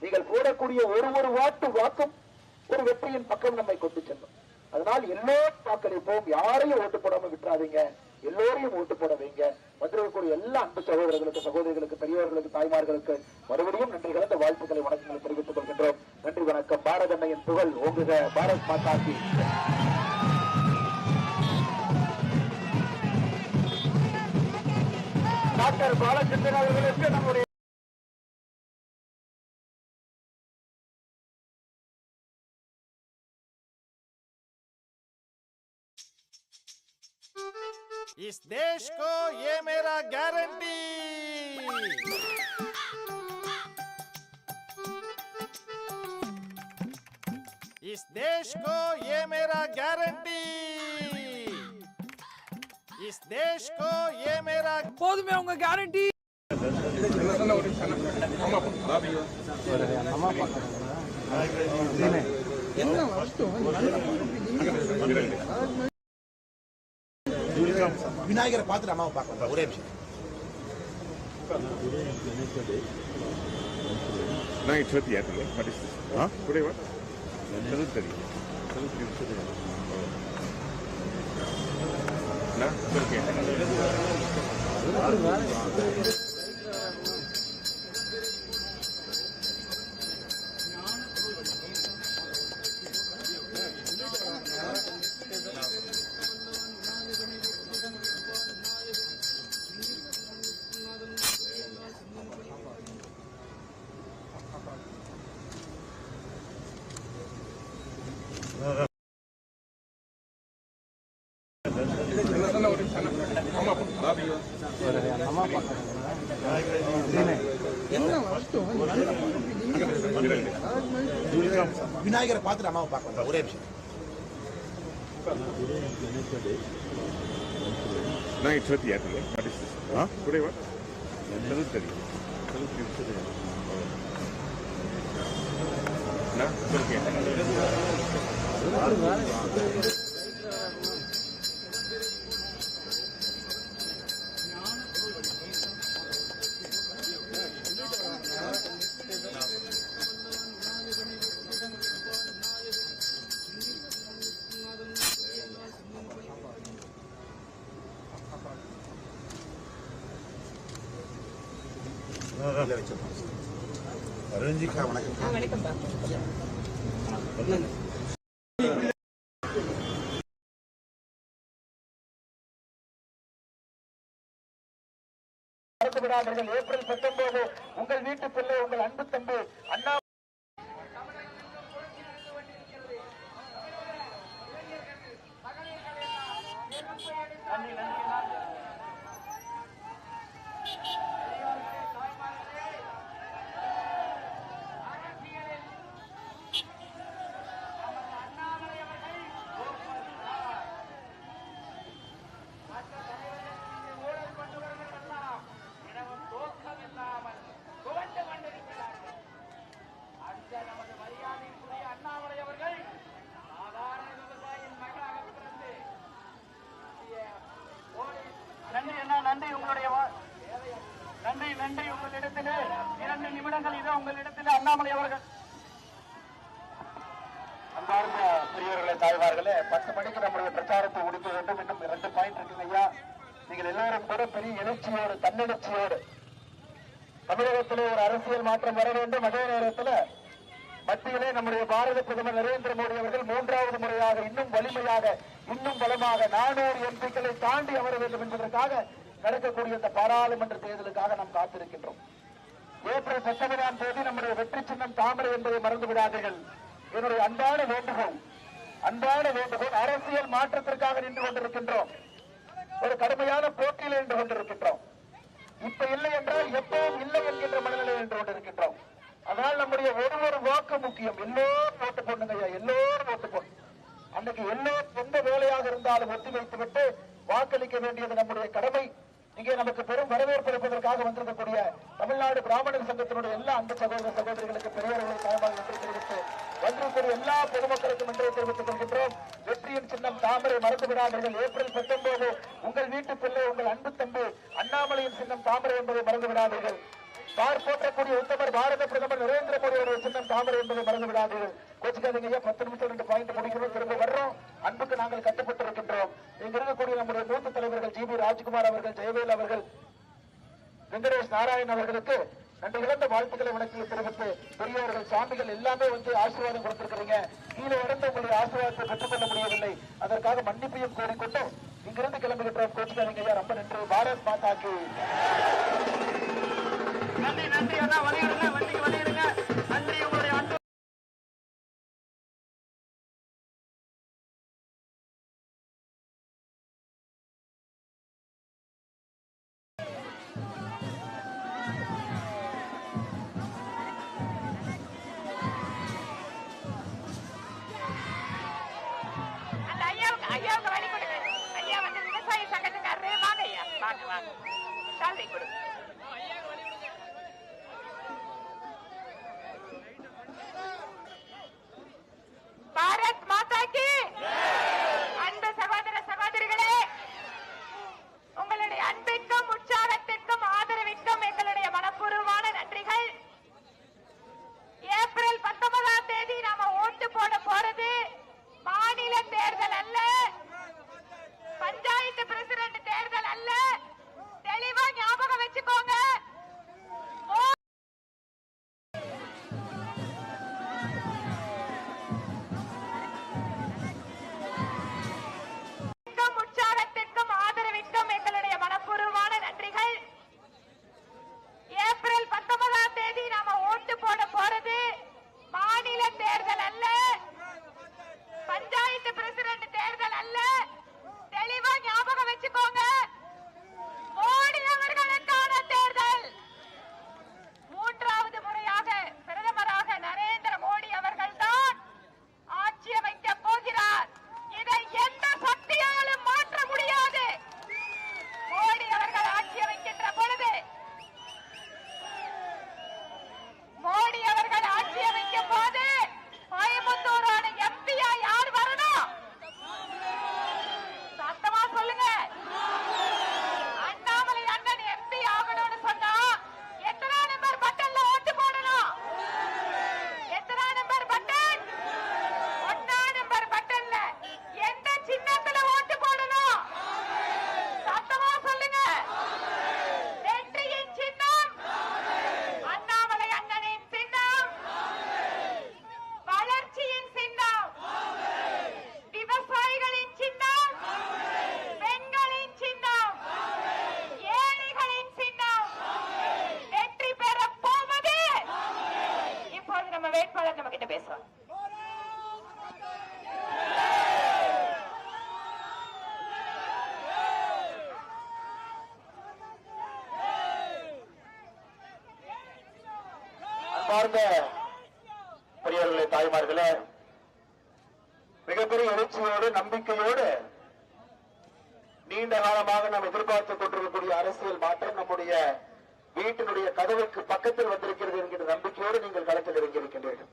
நீங்கள் போடக்கூடிய ஒரு ஒரு வாட்டு வாக்கும் ஒரு வெற்றியின் பக்கம் நம்மை கொண்டு செல்லும். அதனால் எல்லோரும் வாக்களிப்போம். யாரையும் ஓட்டு போடாம விட்டுறாதீங்க. எல்லோரையும் ஓட்டு போட வைங்க. வந்திருக்கக்கூடிய எல்லா அன்பு சகோதரர்களுக்கு சகோதரிகளுக்கு பெரியவர்களுக்கு தாய்மார்களுக்கு மறுபடியும் நன்றி கலந்த வாழ்த்துக்களை வணக்கங்களை தெரிவித்துக் கொள்கின்றோம். நன்றி வணக்கம். பாரத அன்னையின் புகழ் ஓங்குக. பாரத் மாதா கி. டாக்டர் பாலச்சந்திரன் அவர்களுக்கு நம்முடைய इस देश को ये मेरा गारंटी इस देश को ये मेरा गारंटी इस देश को ये मेरा போதுமே உங்க கேரண்டி விநாயகரை பார்த்துட்டு அம்மாவை பார்க்கலாம் ஒரே நிமிஷம். Nine thirty, I think. விநாயகரை பார்த்துட்டு அம்மாவை பார்க்கலாம் ஒரே நிமிஷம் நான் it's with Airtel what is this uh today what என்னது தெரியும் நான் சொல்லுங்க Nah, okay. ரஞ்சிகா வணக்கம். மறந்து விடாதீர்கள் ஏப்ரல் பத்தொன்பது உங்கள் வீட்டு பிள்ளை உங்கள் அன்பு தம்பி அண்ணா நிமிடங்கள் இதோ அண்ணாமலை அவர்கள். அன்பார்ந்த பெரியவர்களே தாய்மார்களே பத்து மணிக்கு நம்முடைய பிரச்சாரத்தை முடிக்க வேண்டும். இன்னும் இரண்டு பாயிண்ட் இருக்குங்க ஐயா. நீங்கள் எல்லாரும் கூட பெரிய எழுச்சியோடு தன்னெழுச்சியோடு தமிழகத்திலே ஒரு அரசியல் மாற்றம் வர வேண்டும். அதே நேரத்தில் மத்தியிலே நம்முடைய பாரத பிரதமர் நரேந்திர மோடி அவர்கள் மூன்றாவது முறையாக இன்னும் வலிமையாக இன்னும் பலமாக நானூறு எம்பிக்களை தாண்டி அமர வேண்டும் என்பதற்காக நடக்கக்கூடிய இந்த பாராளுமன்ற தேர்தலுக்காக நாம் காத்திருக்கின்றோம். ஏப்ரல் பத்தொன்பதாம் தேதி நம்முடைய வெற்றி சின்னம் தாமரை என்பதை மறந்து விடாதீர்கள். என்னுடைய அன்பான வேண்டுகோள் அன்பான வேண்டுகோள் அரசியல் மாற்றத்திற்காக நின்று கொண்டிருக்கின்றோம். ஒரு கடுமையான போட்டியில் நின்று கொண்டிருக்கின்றோம். இப்ப இல்லை என்றால் எப்பவும் இல்லை என்கின்ற மனநிலை நின்று கொண்டிருக்கின்றோம். அதனால் நம்முடைய ஒரு ஒரு வாக்கு முக்கியம். எல்லோரும் ஓட்டு போடுங்க ஐயா எல்லோரும் ஓட்டு போடணும் அன்னைக்கு எல்லோரும் எந்த வேலையாக இருந்தாலும் ஒத்தி வைத்துவிட்டு வாக்களிக்க வேண்டியது நம்முடைய கடமை. இங்கே நமக்கு பெரும் வரவேற்பு இருப்பதற்காக வந்திருக்கக்கூடிய தமிழ்நாடு பிராமணர் சங்கத்தினுடைய எல்லா அன்பு சகோதர சகோதரிகளுக்கு பெரியவர்களுக்கு தாய்மார்கள் நன்றி தெரிவித்து வந்திருக்கிற எல்லா பொதுமக்களுக்கும் நன்றி தெரிவித்துக் கொள்கின்றோம். வெற்றியின் சின்னம் தாமரை மறந்து விடாதீர்கள். ஏப்ரல் பத்தொன்பது உங்கள் வீட்டு பிள்ளை உங்கள் அன்பு தம்பி அண்ணாமலையின் சின்னம் தாமரை என்பதை மறந்து விடாதீர்கள். பார் போற்றக்கூடிய உத்தமர் பாரத பிரதமர் நரேந்திர மோடி அவர்கள் சின்னம் தாமரை என்பதை மறந்து விடாதீர்கள் கோச்சிக்காதீங்க ஐயா பத்து நிமிஷம் ரெண்டு பாயிண்ட் முடிக்கணும் திரும்ப வர்றோம். அன்புக்கு நாங்கள் கட்டுப்பட்டு இருக்கின்றோம் இங்க இருக்கக்கூடிய நம்முடைய மூத்த தலைவர்கள் ஜி பி ராஜ்குமார் அவர்கள் ஜெயவேல் அவர்கள் வெங்கடேஷ் நாராயண் அவர்களுக்கு நன்றி இழந்த வாழ்த்துக்களை வணக்கங்களை தெரிவித்து பெரியவர்கள் சாமிகள் எல்லாமே வந்து ஆசீர்வாதம் கொடுத்திருக்கிறீங்க. கீழே இறந்து உங்களுடைய ஆசீர்வாதத்தை பெற்றுக்கொள்ள முடியவில்லை. அதற்காக மன்னிப்பையும் கோரிக்கொண்டு இங்கிருந்து கிளம்புகின்றோம். கோச்சிக்காதீங்க ஐயா ரொம்ப நன்றி. பாரத் மாதாக்கு நன்றி நன்றி அண்ணா. வழியிடுங்க வண்டிக்கு நன்றி உங்களுடைய அன்பு. அந்த ஐயாவுக்கு ஐயாவுக்கு வழி கொடுங்க. ஐயா வந்து விவசாய சங்கத்துக்காரரு வாங்க ஐயா. வாங்க வாங்க. சால்வை கொடுங்க. அன்பார்ந்த பெரியவர்களே தாய்மார்களே மிகப்பெரிய எழுச்சியோடு நம்பிக்கையோடு நீண்ட காலமாக நாம் எதிர்பார்த்துக் கொண்டிருக்கக்கூடிய அரசியல் மாற்றம் நம்முடைய வீட்டினுடைய கதவுக்கு பக்கத்தில் வந்திருக்கிறது என்கிற நம்பிக்கையோடு நீங்கள் களத்தில் இறங்கியிருக்கின்றீர்கள்.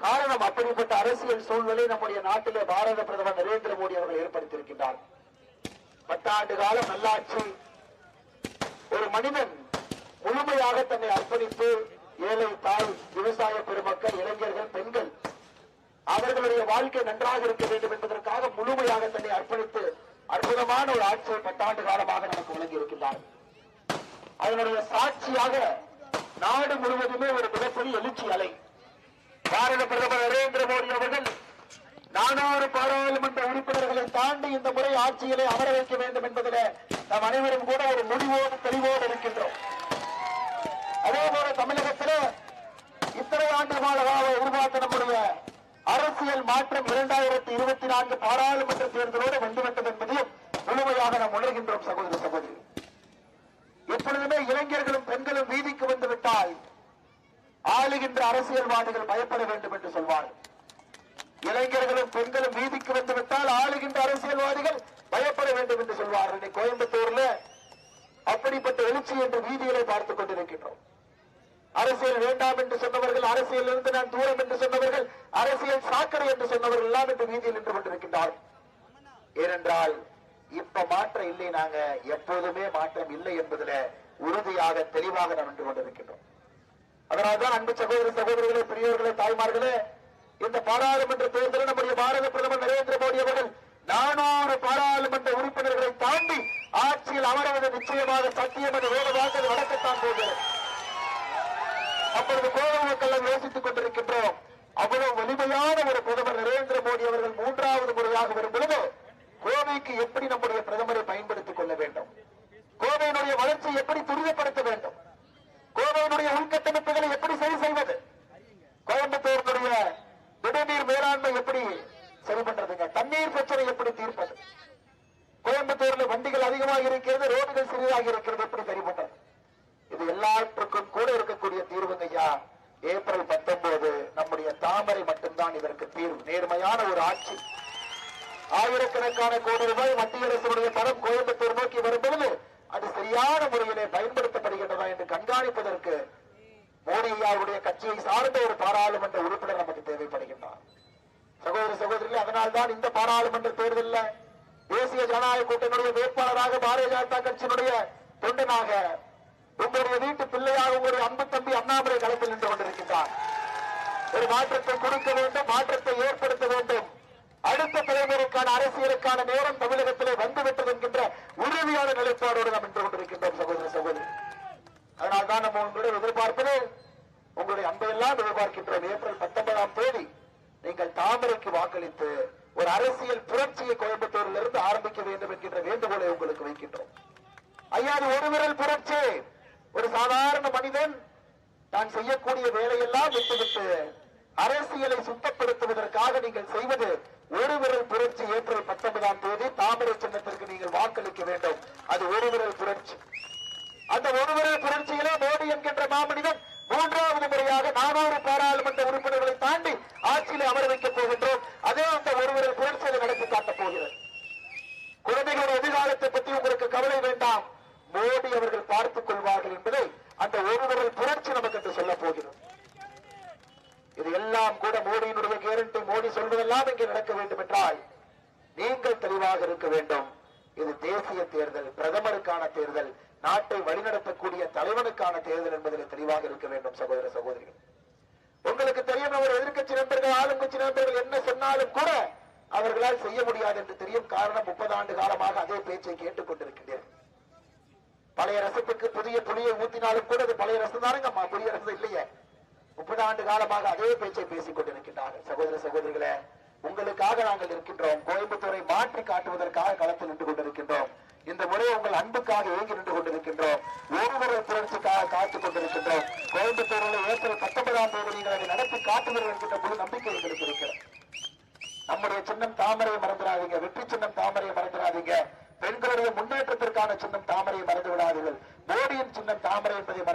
காரணம் அப்படிப்பட்ட அரசியல் சூழ்நிலை நம்முடைய நாட்டிலே பாரத பிரதமர் நரேந்திர மோடி அவர்கள் ஏற்படுத்தியிருக்கின்றார். பத்தாண்டு காலம் நல்லாட்சி ஒரு மனிதன் முழுமையாக தன்னை அர்ப்பணித்து ஏழை தாய் விவசாய பெருமக்கள் இளைஞர்கள் பெண்கள் அவர்களுடைய வாழ்க்கை நன்றாக இருக்க வேண்டும் என்பதற்காக முழுமையாக தன்னை அர்ப்பணித்து அற்புதமான ஒரு ஆட்சியை பத்தாண்டு காலமாக நமக்கு வழங்கி இருக்கின்றார் அதனுடைய சாட்சியாக நாடு முழுவதுமே ஒரு மிகப்பெரிய எழுச்சி அலை. பாரத பிரதமர் நரேந்திர மோடி அவர்கள் நானூறு பாராளுமன்ற உறுப்பினர்களை தாண்டி இந்த முறை ஆட்சியிலே அமர வைக்க வேண்டும் என்பதில் நாம் அனைவரும் கூட ஒரு முடிவோடு தெளிவோடு இருக்கின்றோம். அதே போல தமிழகத்திலே இத்தனை ஆண்டு காலமாக உருவாக்க நம்முடைய அரசியல் மாற்றம் இரண்டாயிரத்தி இருபத்தி நான்கு பாராளுமன்ற தேர்தலோடு வந்துவிட்டது என்பதையும் முழுமையாக நாம் உணர்கின்றோம் சகோதர சகோதரி. எப்பொழுதுமே இளைஞர்களும் பெண்களும் வீதிக்கு வந்து விட்டால் ஆளுகின்ற அரசியல்வாதிகள் பயப்பட வேண்டும் என்று சொல்வார்கள். இளைஞர்களும் பெண்களும் வீதிக்கு வந்து விட்டால் ஆளுகின்ற அரசியல்வாதிகள் பயப்பட வேண்டும் என்று சொல்வார் கோயம்புத்தூர்ல அப்படிப்பட்ட எழுச்சி என்ற வீதிகளை பார்த்துக் கொண்டிருக்கின்றோம். அரசியல் வேண்டாம் என்று சொன்னவர்கள் அரசியல் இருந்து நான் தூரம் என்று சொன்னவர்கள் அரசியல் சாக்கடை என்று சொன்னவர்கள் எல்லாம் என்று வீதியில் நின்று கொண்டிருக்கின்றார். ஏனென்றால் இப்ப மாற்றம் இல்லை நாங்க எப்போதுமே மாற்றம் இல்லை என்பதுல உறுதியாக தெளிவாக நாம் நின்று கொண்டிருக்கின்றோம். அதனால்தான் அன்பு சகோதர சகோதரிகளே பெரியவர்களே தாய்மார்களே இந்த பாராளுமன்ற தேர்தலில் நம்முடைய பாரத பிரதமர் நரேந்திர மோடி அவர்கள் நானூறு பாராளுமன்ற உறுப்பினர்களை தாண்டி ஆட்சியில் அமர்வது நிச்சயமாக சத்தியம் என்ற வேறு அது நடக்கத்தான் போகிறது அப்பொழுது கோவை மக்கள் யோசித்துக் கொண்டிருக்கின்றோம். அவ்வளவு வலிமையான ஒரு பிரதமர் நரேந்திர மோடி அவர்கள் மூன்றாவது முறையாக வரும் பொழுது கோவைக்கு எப்படி நம்முடைய பிரதமரை பயன்படுத்திக் கொள்ள வேண்டும்? கோவையினுடைய வளர்ச்சியை எப்படி துரிதப்படுத்த வேண்டும்? கோவையினுடைய உள்கட்டமைப்புகளை எப்படி சரி செய்வது? கோயம்புத்தூருடைய திடநீர் மேலாண்மை எப்படி சரி பண்றதுங்க? தண்ணீர் பிரச்சனை எப்படி தீர்ப்பது? கோயம்புத்தூர்ல வண்டிகள் அதிகமாக இருக்கிறது ரோடுகள் சிறிதாக இருக்கிறது எப்படி சரி பண்றது? இது எல்லாற்றுக்கும் கூட இருக்கக்கூடிய தீர்வுங்க ஐயா ஏப்ரல் பத்தொன்பது நம்முடைய தாமரை மட்டும்தான் இதற்கு தீர்வு. நேர்மையான ஒரு ஆட்சி. ஆயிரக்கணக்கான கோடி ரூபாய் மத்திய அரசுடைய பணம் கோயம்புத்தூர் நோக்கி வரும்பொழுது அது சரியான முறையிலே பயன்படுத்தப்படுகின்றதா என்று கண்காணிப்பதற்கு மோடி ஐயாவுடைய கட்சியை சார்ந்த ஒரு பாராளுமன்ற உறுப்பினர் நமக்கு தேவைப்படுகின்றார். சகோதர சகோதரிகளே அதனால்தான் இந்த பாராளுமன்ற தேர்தலில் தேசிய ஜனநாயக கூட்டணியுடைய வேட்பாளராக பாரதிய ஜனதா கட்சியினுடைய தொண்டனாக உங்களுடைய வீட்டு பிள்ளையாக உங்களுடைய அன்பு தம்பி அண்ணாமலை களத்தில் நின்று கொண்டிருக்கின்றார். ஒரு மாற்றத்தை கொடுக்க வேண்டும் மாற்றத்தை ஏற்படுத்த வேண்டும். அடுத்த தலைமுறைக்கான அரசியலுக்கான நேரம் தமிழகத்திலே வந்துவிட்டது என்கின்ற உறுதியான நிலைப்பாடோடு நாம் நின்று கொண்டிருக்கின்றோம் சகோதர சகோதரி. அதனால்தான் நம்ம உங்களுடைய எதிர்பார்ப்பது உங்களுடைய அன்பையெல்லாம் எதிர்பார்க்கின்றோம். ஏப்ரல் பத்தொன்பதாம் தேதி நீங்கள் தாமரைக்கு வாக்களித்து ஒரு அரசியல் புரட்சியை கோயம்புத்தூரில் இருந்து ஆரம்பிக்க வேண்டும் என்கின்ற வேண்டுகோளை உங்களுக்கு வைக்கின்றோம். ஐயா ஒரு விரல் புரட்சி. ஒரு சாதாரண மனிதன் தான் செய்யக்கூடிய வேலையெல்லாம் விட்டுவிட்டு அரசியலை சுத்தப்படுத்துவதற்காக நீங்கள் செய்வது ஒரு விரல் புரட்சி ஏப்ரல் பத்தொன்பதாம் தேதி தாமரை சின்னத்திற்கு நீங்கள் வாக்களிக்க வேண்டும். அது ஒரு விரல் புரட்சி. அந்த ஒரு விரல் புரட்சியிலே மோடி என்கின்ற மாமனிதன் மூன்றாவது முறையாக நானூறு பாராளுமன்ற உறுப்பினர்களை தாண்டி ஆட்சியிலே அமர வைக்கப் போகின்றோம் அதே அந்த ஒரு விரல் புரட்சியை நடத்தி காட்டப் போகிறது குழந்தைகளுடைய எதிர்காலத்தை பற்றி உங்களுக்கு கவலை வேண்டாம் மோடி அவர்கள் பார்த்துக் கொள்வார்கள் என்பதை அந்த ஒரு விரல் புரட்சி நமக்கு என்று சொல்ல போகிறது இது எல்லாம் கூட மோடியினுடைய கேரண்டி மோடி சொல்வதெல்லாம் நடக்க வேண்டும் என்றால் நீங்கள் தெளிவாக இருக்க வேண்டும். இது தேசிய தேர்தல் பிரதமருக்கான தேர்தல் நாட்டை வழிநடத்தக்கூடிய தலைவனுக்கான தேர்தல் என்பதில் தெளிவாக இருக்க வேண்டும் சகோதர சகோதரிகள். உங்களுக்கு தெரியும் அவர் எதிர்கட்சி நண்பர்கள் ஆளுங்கட்சி நண்பர்கள் என்ன சொன்னாலும் கூட அவர்களால் செய்ய முடியாது என்று தெரியும். காரணம் முப்பது ஆண்டு காலமாக அதே பேச்சை கேட்டுக் கொண்டிருக்கின்றீர்கள் பழைய ரசத்துக்கு புதிய புளியை ஊத்தினாலும் கூட அது பழைய ரசம் தானுங்கம்மா புதிய ரசம் இல்லையே. முப்பது ஆண்டு காலமாக அதே பேச்சை பேசிக் கொண்டிருக்கின்றார்கள். சகோதர சகோதரிகளே உங்களுக்காக நாங்கள் இருக்கின்றோம். கோயம்புத்தூரை மாற்றி காட்டுவதற்காக களத்தில் நின்று கொண்டிருக்கின்றோம். இந்த முறை உங்கள் அன்புக்காக இயங்கி நின்று கொண்டிருக்கின்றோம். ஒருவரை புரட்சிக்காக காத்துக் கொண்டிருக்கின்றோம். கோயம்புத்தூரில் ஏப்ரல் பத்தொன்பதாம் தேதி நீங்கள் அதை நடத்தி காட்டுவீர்கள் என்கின்ற முழு நம்பிக்கை எங்களுக்கு இருக்கிறது. நம்முடைய சின்னம் தாமரையை மறந்துடாதீங்க. வெற்றி சின்னம் தாமரையை மறந்துடாதீங்க. பெண்களுடைய முன்னேற்றத்திற்கான சின்னம் தாமரையை மறந்து விடாதீர்கள் மோடியின் சின்னம் தாமரை என்பதை மறந்து